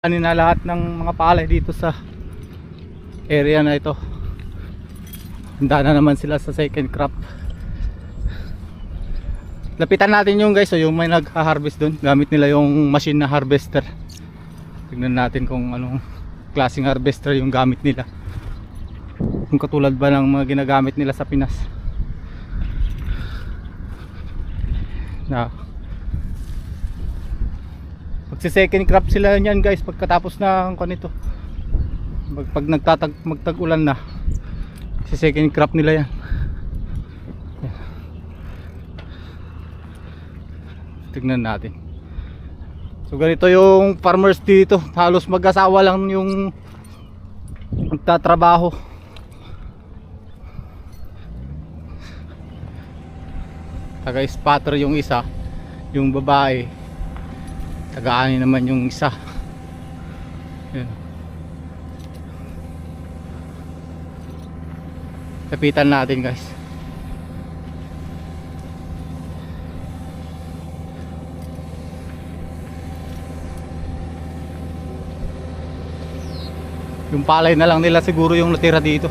ano na lahat ng mga palay dito sa area na ito. Handa na naman sila sa second crop. Lapitan natin yung guys so yung may nagha-harvest doon gamit nila yung machine na harvester. Tignan natin kung anong klaseng harvester yung gamit nila. Kung katulad ba ng mga ginagamit nila sa Pinas. Na Magsi second crop sila niyan guys pagkatapos ng kanito. Pag, pag nagtatag magtag-ulan na. Si second crop nila yan. Yan. Tignan natin. So ganito yung farmers dito. Halos mag-asawa lang yung magtatrabaho. Taga spatter yung isa, yung babae tagaan naman yung isa. Yun. lapitan natin guys. Yung palay na lang nila siguro yung natira dito.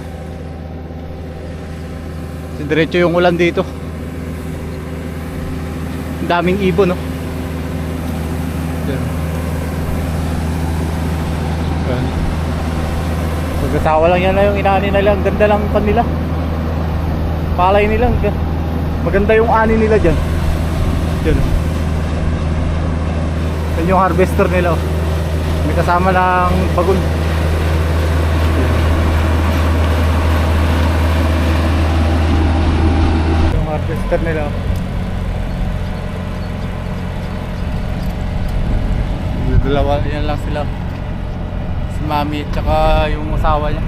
Diretso yung ulan dito. Daming ibon no Yan. Yan. Mag-asawa lang yan na yung inaani nila. Ang ganda lang pan nila. Palay nila. Maganda yung ani nila dyan. Dyan. Yan yung harvester nila. oh. May kasama ng bagul. Yung harvester nila. oh. Dalawa yan lang sila. Si mami at saka yung asawa niya.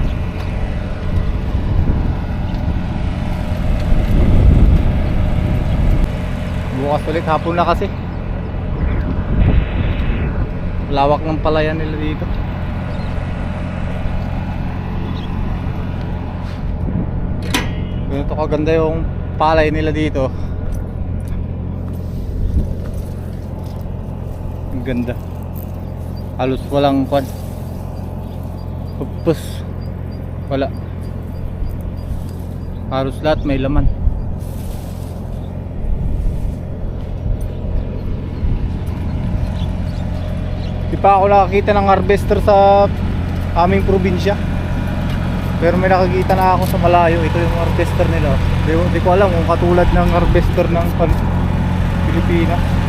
Bukas ulit hapon na kasi. Lawak ng palayan nila dito. Ganito kaganda yung palay nila dito. Ang ganda halos walang kwan. Pupus. Wala. Halos lahat may laman. Di pa ako nakakita ng harvester sa aming probinsya. Pero may nakakita na ako sa malayo. Ito yung harvester nila. Di, di ko alam kung katulad ng harvester ng Pilipinas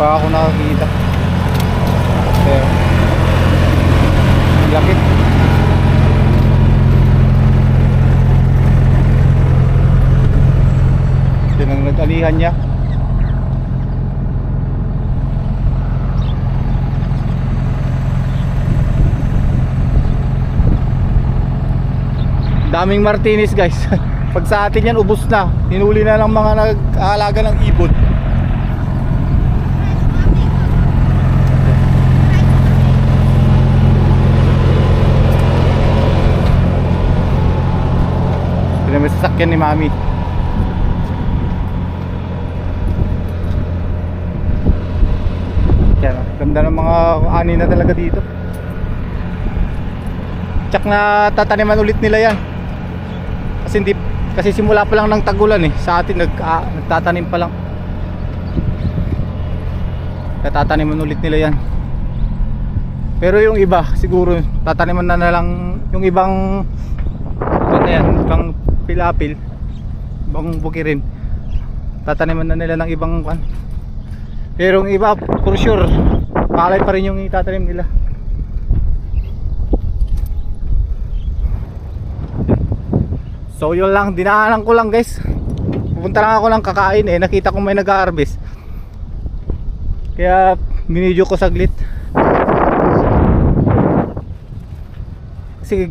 pa ako nakakita. Pero laki. Yun ang nag-alihan niya. Daming martinis guys. Pag sa atin yan ubos na. Hinuli na ng mga nag-aalaga ng ibon sasakyan ni Mami. Yan, ganda ng mga ani na talaga dito. Tsak na tataniman ulit nila yan. Kasi hindi kasi simula pa lang ng tagulan eh. Sa atin nag ah, nagtatanim pa lang. Tataniman ulit nila yan. Pero yung iba siguro tataniman na, na lang yung ibang ano yan, pilapil ibang bukirin tataniman na nila ng ibang kan pero yung iba for sure palay pa rin yung itatanim nila. So yun lang. Dinaanan ko lang guys. Pupunta lang ako ng kakain eh. Nakita ko may nag-harvest kaya minidyo ko saglit. Kasi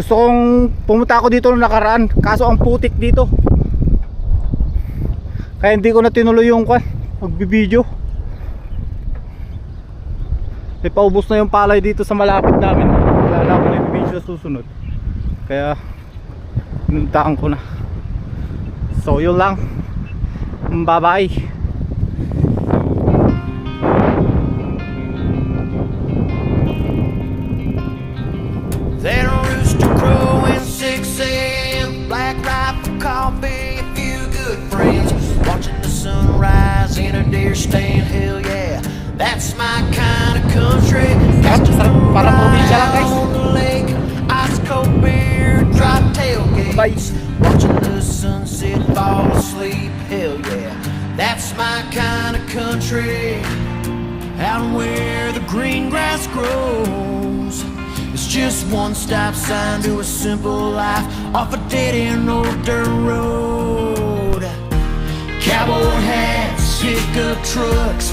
gusto kong pumunta ako dito nung nakaraan. Kaso ang putik dito. Kaya hindi ko na tinuloy yung kwan magbibideo may paubos na yung palay dito sa malapit namin. Wala na ako na video sa susunod. Kaya pinuntaan ko na. So yun lang. Bye bye That's my kind of country. Sarap, sarap. Parang probinsya lang, guys. On the lake, ice cold beer, dry tailgates. Watching the sunset fall asleep. Hell yeah, that's my kind of country. Out where the green grass grows. It's just one stop sign to a simple life off a dead end old dirt road. Cowboy hats, pickup trucks,